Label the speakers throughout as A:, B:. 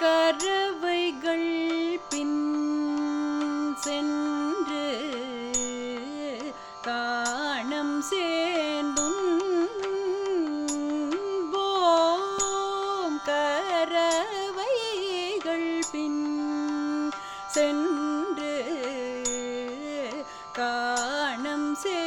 A: கரவைகள் பின் சென்று காணம் சேர்ந்தும் போம் கரவைகள் பின் சென்று காணம் சே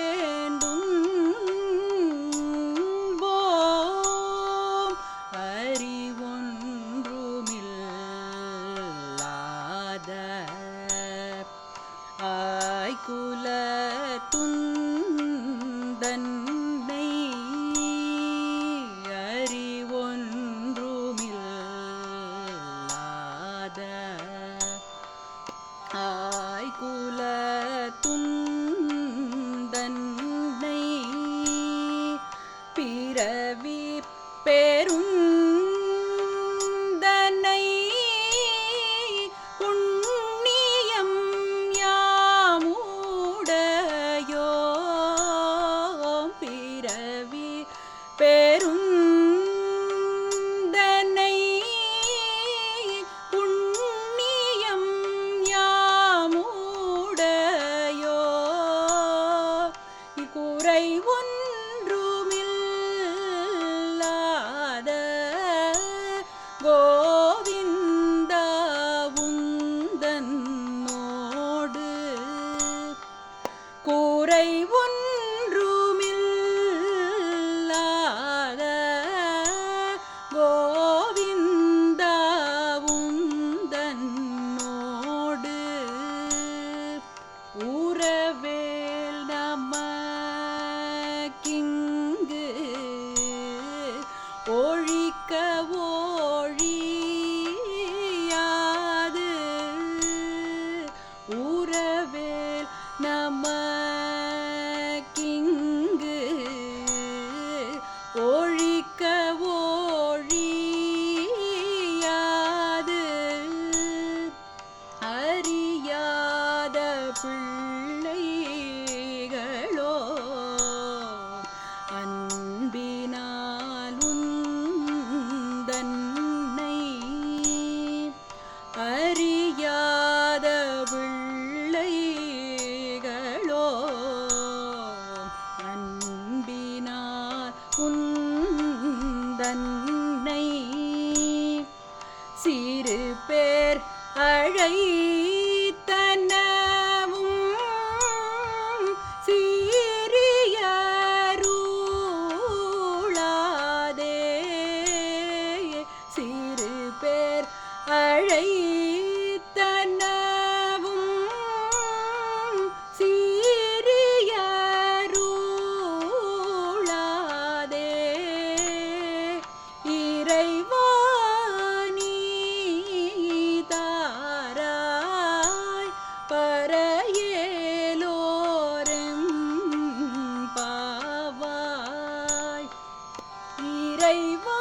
A: அன்பினார் உந்தன்னை. சிறு பேர் அழை ரைவ